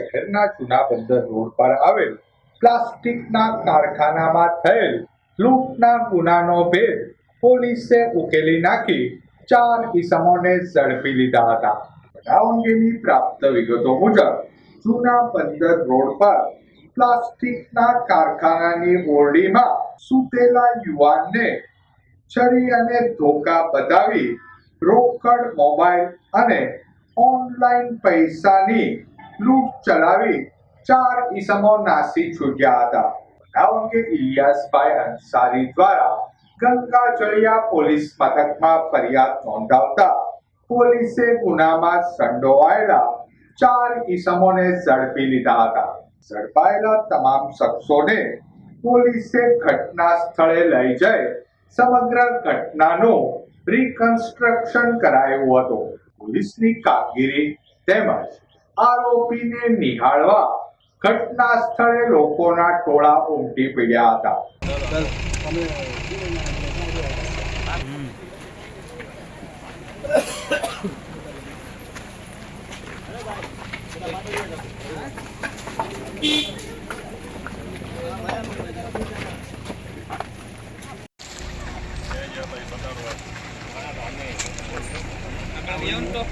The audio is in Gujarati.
શહેરના જૂના બંદર રોડ પર આવેલ પ્લાસ્ટિકના કારખાનામાં થયેલ લૂંટના ગુનાનો ભેદ પોલીસે ઉકેલી નાખી ચાર ઇસમોને ઝડપી લીધા હતા. બનાવ અંગેની પ્રાપ્ત વિગતો મુજબ જૂના બંદર રોડ પર પ્લાસ્ટિકના કારખાનાની ઓરડીમાં સૂતેલા યુવાનને છરી અને ધોકા બતાવી રોકડ મોબાઈલ અને ઓનલાઈન પૈસાની લૂંટ ચલાવી ચાર ઈસમો નાસી છૂટ્યા હતા. બનાવ અંગે ઇલિયાસભાઈ અંસારી દ્વારા ગંગાજળિયા પોલીસ મથકમાં ફરિયાદ નોંધાવતા પોલીસે ગુનામાં સંડોવાયેલા ચાર ઈસમોને ઝડપી લીધા હતા. ઝડપાયેલા તમામ શખ્સોને પોલીસે ઘટના સ્થળે લઈ જઈ સમગ્ર ઘટનાનું રિકન્સ્ટ્રક્શન કરાયું હતું. પોલીસની કામગીરી તેમજ આરોપીને નિહાળવા ઘટના સ્થળે લોકોના ટોળા ઉમટી પડ્યા હતા Thank you. Untuk